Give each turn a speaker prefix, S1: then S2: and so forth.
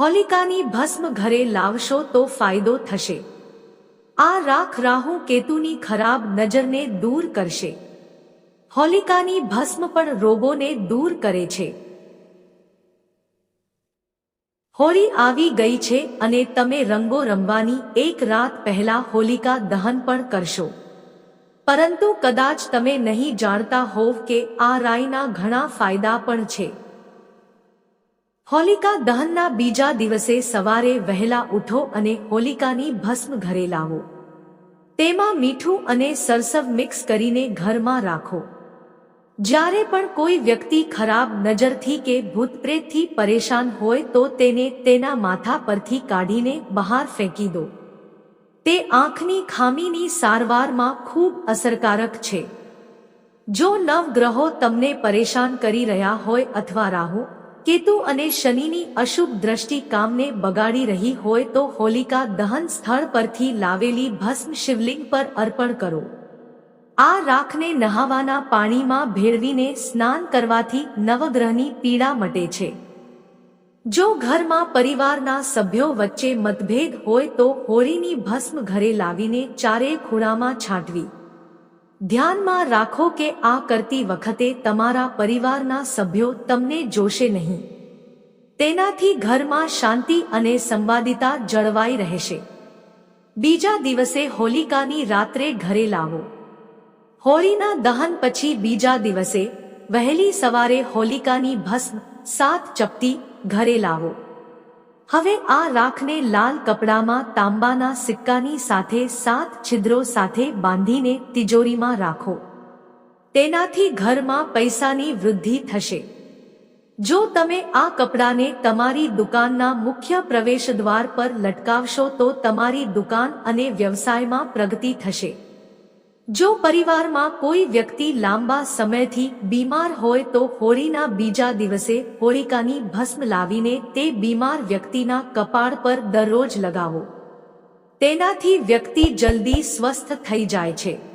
S1: હોલિકાની ભસ્મ ઘરે લાવશો તો ફાયદો થશે. આ રાખ રાહુ કેતુની ખરાબ નજરને દૂર કરશે. હોલિકાની ભસ્મ પણ રોગોને દૂર કરે છે. હોળી આવી ગઈ છે અને તમે રંગો રમવાની એક રાત પહેલા હોલિકા દહન પણ કરશો. પરંતુ કદાચ તમે નહીં જાણતા હોવ કે આ રાઈના ઘણા ફાયદા પણ છે. હોલિકા દહનના બીજા દિવસે સવારે વહેલા ઉઠો અને હોલિકાની ભસ્મ ઘરે લાવો. તેમાં મીઠું અને સરસવ મિક્સ કરીને ઘરમાં રાખો. જ્યારે પણ કોઈ વ્યક્તિ ખરાબ નજરથી કે ભૂતપ્રેતથી પરેશાન હોય તો તેને તેના માથા પરથી કાઢીને બહાર ફેંકી દો. તે આંખની ખામીની સારવારમાં ખૂબ અસરકારક છે. જો નવગ્રહો તમને પરેશાન કરી રહ્યા હોય અથવા રાહુ કેતુ અને શનિની અશુભ દ્રષ્ટિ કામને બગાડી રહી હોય તો હોલિકા દહન સ્થળ પરથી લાવેલી ભસ્મ શિવલિંગ પર અર્પણ કરો. આ રાખને નહાવાના પાણીમાં ભેળવીને સ્નાન કરવાથી નવગ્રહની પીડા મટે છે. જો ઘરમાં પરિવારના સભ્યો વચ્ચે મતભેદ હોય તો હોળીની ભસ્મ ઘરે લાવીને ચારે ખૂણામાં છાંટવી. ધ્યાનમાં રાખો કે આ કરતી વખતે તમારા પરિવારના સભ્યો તમને જોશે નહીં. તેનાથી ઘરમાં શાંતિ અને સંવાદિતા જળવાઈ રહેશે. બીજા દિવસે હોલિકાની રાત્રે ઘરે લાવો. હોળીના દહન પછી બીજા દિવસે વહેલી સવારે હોલિકાની ભસ્મ સાત ચપટી ઘરે લાવો. હવે આ રાખને લાલ કપડામાં તાંબાના સિક્કાની સાથે સાત છિદ્રો સાથે બાંધીને તિજોરીમાં રાખો. તેનાથી ઘરમાં પૈસાની વૃદ્ધિ થશે. જો તમે આ કપડાને તમારી દુકાનના મુખ્ય પ્રવેશદ્વાર પર લટકાવશો તો તમારી દુકાન અને વ્યવસાયમાં પ્રગતિ થશે. જો પરિવારમાં કોઈ વ્યક્તિ લાંબા સમયથી બીમાર હોય તો હોળીના બીજા દિવસે હોળિકાની ભસ્મ લાવીને તે બીમાર વ્યક્તિના કપાળ પર દરરોજ લગાવો. તેનાથી વ્યક્તિ જલ્દી સ્વસ્થ થઈ જાય છે.